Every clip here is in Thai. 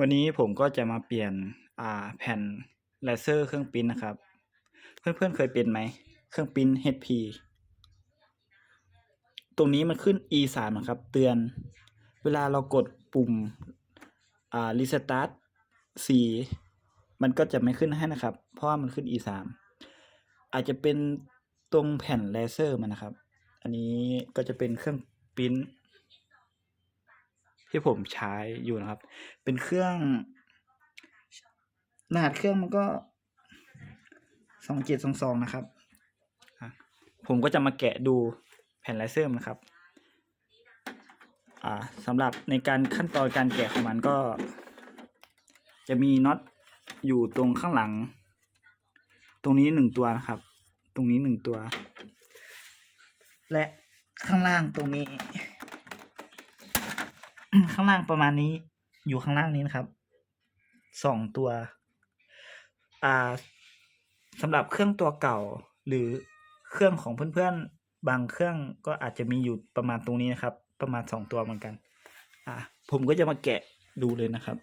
วันนี้ผมก็จะมาเปลี่ยนอ่าแผ่นเลเซอร์เครื่องปิ้นท์นะครับ เพื่อนๆเคยเป็นไหม เครื่องปิ้นท์ HP ตรงนี้มันขึ้น E 3นะครับ เตือน เวลาเรากดปุ่มอ่า restart สีมันก็จะไม่ขึ้นให้นะครับ เพราะว่ามันขึ้น E 3อาจจะเป็นตรงแผ่นเลเซอร์มันนะครับ อันนี้ก็จะเป็นเครื่องปิ้น ที่ผมใช้อยู่นะครับ เป็นเครื่องรหัสเครื่องมันก็สองเจ็ดสองสองนะครับ ผมก็จะมาแกะดูแผ่นไลเซอร์มันครับอ่าสำหรับในการขั้นตอนการแกะของมันก็ จะมีน็อตอยู่ตรงข้างหลัง ตรงนี้หนึ่งตัวนะครับ ตรงนี้หนึ่งตัว และข้างล่างตรงนี้ ข้างล่างประมาณนี้ อยู่ข้างล่างนี้นะครับสองตัว อ่าสำหรับเครื่องตัวเก่า หรือเครื่องของเพื่อนๆ บางเครื่องก็อาจจะมีอยู่ประมาณตรงนี้นะครับ ประมาณสองตัวเหมือนกัน อ่าผมก็จะมาแกะดูเลยนะครับ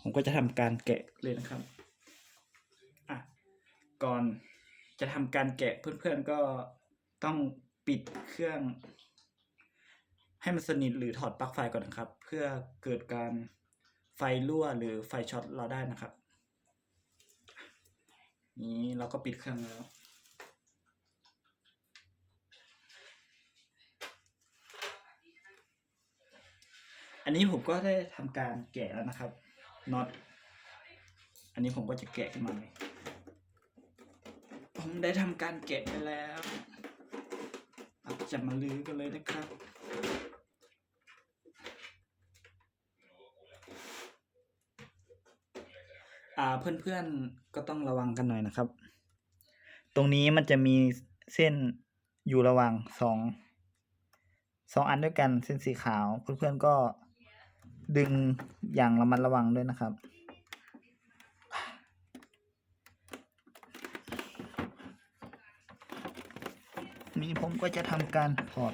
ผมก็จะทำการแกะเลยนะครับอะก่อนจะทำการแกะเพื่อนๆก็ต้องปิดเครื่อง ให้มันสนิทหรือถอดปลั๊กไฟก่อนนะครับ เพื่อเกิดการไฟรั่วหรือไฟช็อตเราได้นะครับ นี้เราก็ปิดเครื่องแล้วอันนี้ผมก็ได้ทำการแกะแล้วนะครับน็อตอันนี้ผมก็จะแกะขึ้นมาเลยผมได้ทำการแกะไปแล้วเราจะมาลื้อกันเลยนะครับ อ่าเพื่อนๆก็ต้องระวังกันหน่อยนะครับ ตรงนี้มันจะมีเส้นอยู่ระหว่างสองสองอันด้วยกันเส้นสีขาว เพื่อนๆก็ดึงอย่างระมัดระวังด้วยนะครับ นี่ผมก็จะทำการถอด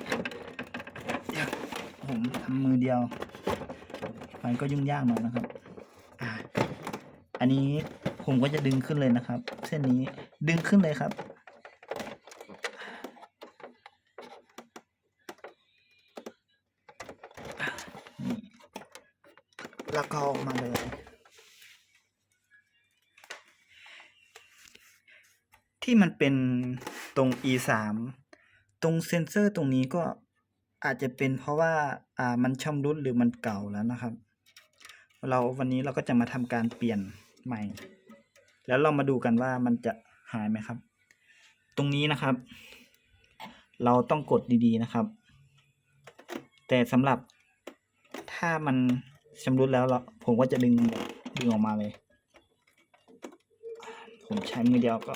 ผมทำมือเดียว มันก็ยุ่งยากหน่อยนะครับ อันนี้ผมก็จะดึงขึ้นเลยนะครับ เส้นนี้ดึงขึ้นเลยครับ แล้วก็ออกมาเลยที่มันเป็นตรง e สามตรงเซนเซอร์ตรงนี้ก็อาจจะเป็นเพราะว่าอ่ามันชำรุดหรือมันเก่าแล้วนะครับ เราวันนี้เราก็จะมาทำการเปลี่ยน ใหม่ แล้วเรามาดูกันว่ามันจะหายไหมครับ ตรงนี้นะครับ เราต้องกดดีๆนะครับ แต่สำหรับถ้ามันชำรุดแล้วเราผมก็จะดึงดึงออกมาเลย ผมใช้มือเดียวก็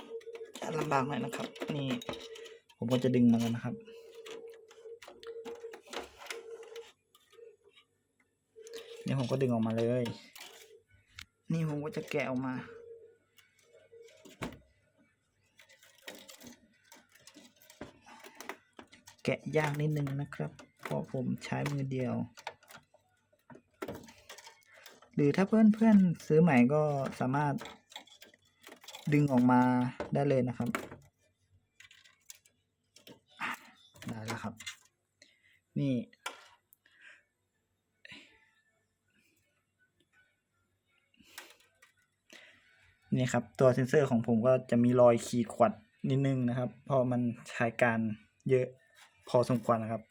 จะลำบากหน่อยนะครับ นี่ผมก็จะดึงมาแล้วนะครับนี่ผมก็ดึงออกมาเลย นี่ผมก็จะแกะออกมา แกะยากนิดนึงนะครับ เพราะผมใช้มือเดียว หรือถ้าเพื่อนๆซื้อใหม่ก็สามารถดึงออกมาได้เลยนะครับ ได้แล้วครับ นี่ นี่ครับ ตัวเซนเซอร์ของผมก็จะมีรอยขีดขวัดนิดนึงนะครับ เพราะมันใช้การเยอะพอสมควรนะครับ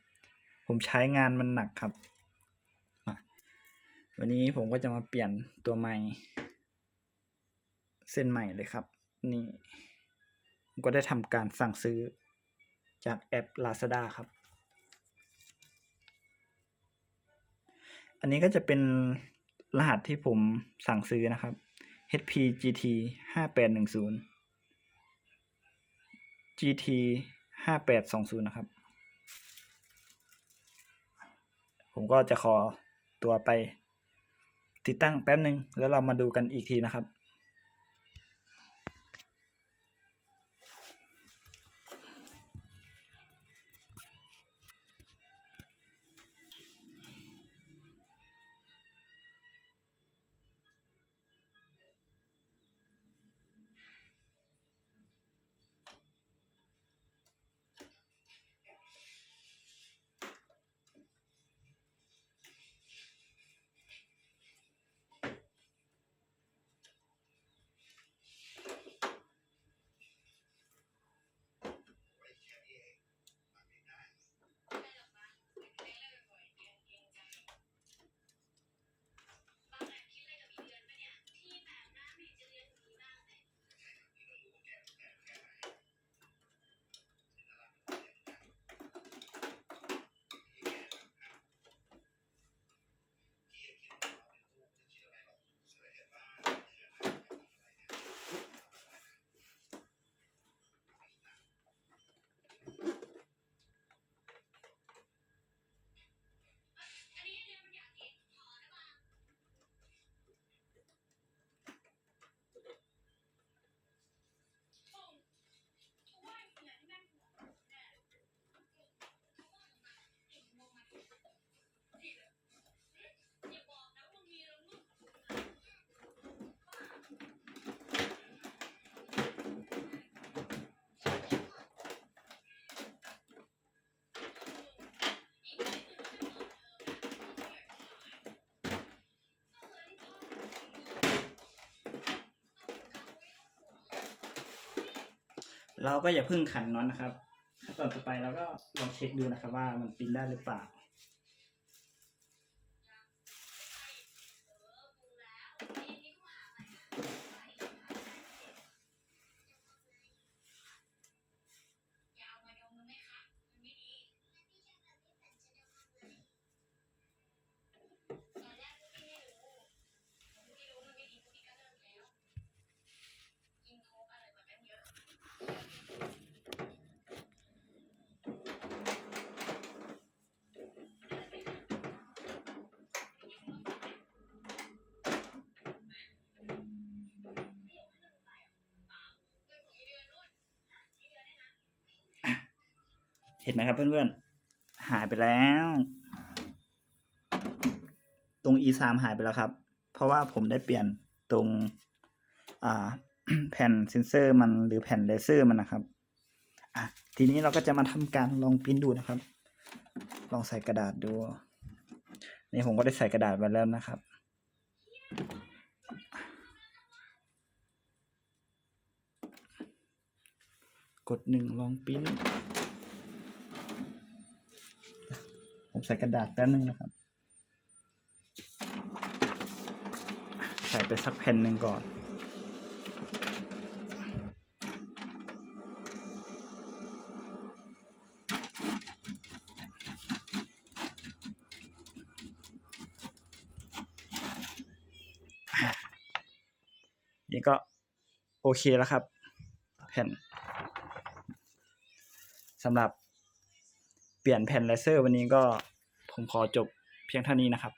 ผมใช้งานมันหนักครับวันนี้ผมก็จะมาเปลี่ยนตัวใหม่ เส้นใหม่เลยครับ นี่ก็ได้ทำการสั่งซื้อจากแอป Lazada ครับ อันนี้ก็จะเป็นรหัสที่ผมสั่งซื้อนะครับ HP GT ห้าแปดหนึ่งศูนย์ GT ห้าแปดสองศูนย์นะครับ ผมก็จะขอตัวไปติดตั้งแป๊บหนึ่งแล้วเรามาดูกันอีกทีนะครับ เราก็อย่าเพึ่งขันน็อตนะครับขั้นตอนต่อไปเราก็ลองเช็คดูนะครับว่ามันปิ้นได้หรือเปล่า เห็นไหมครับเพื่อนๆ หายไปแล้ว ตรง e สามหายไปแล้วครับ เพราะว่าผมได้เปลี่ยนตรงแผ่นเซนเซอร์มันหรือแผ่นเลเซอร์มันนะครับอะทีนี้เราก็จะมาทำการลองปริ้นดูนะครับ ลองใส่กระดาษดู นี่ผมก็ได้ใส่กระดาษไว้แล้วนะครับกดหนึ่งลองปริ้น ผมใส่กระดาษแป๊บนึงนะครับ ใส่ไปสักแผ่นหนึ่งก่อนนี่ก็โอเคแล้วครับ แผ่นสำหรับ เปลี่ยนแผ่นเลเซอร์วันนี้ก็ผมขอจบเพียงเท่านี้นะครับ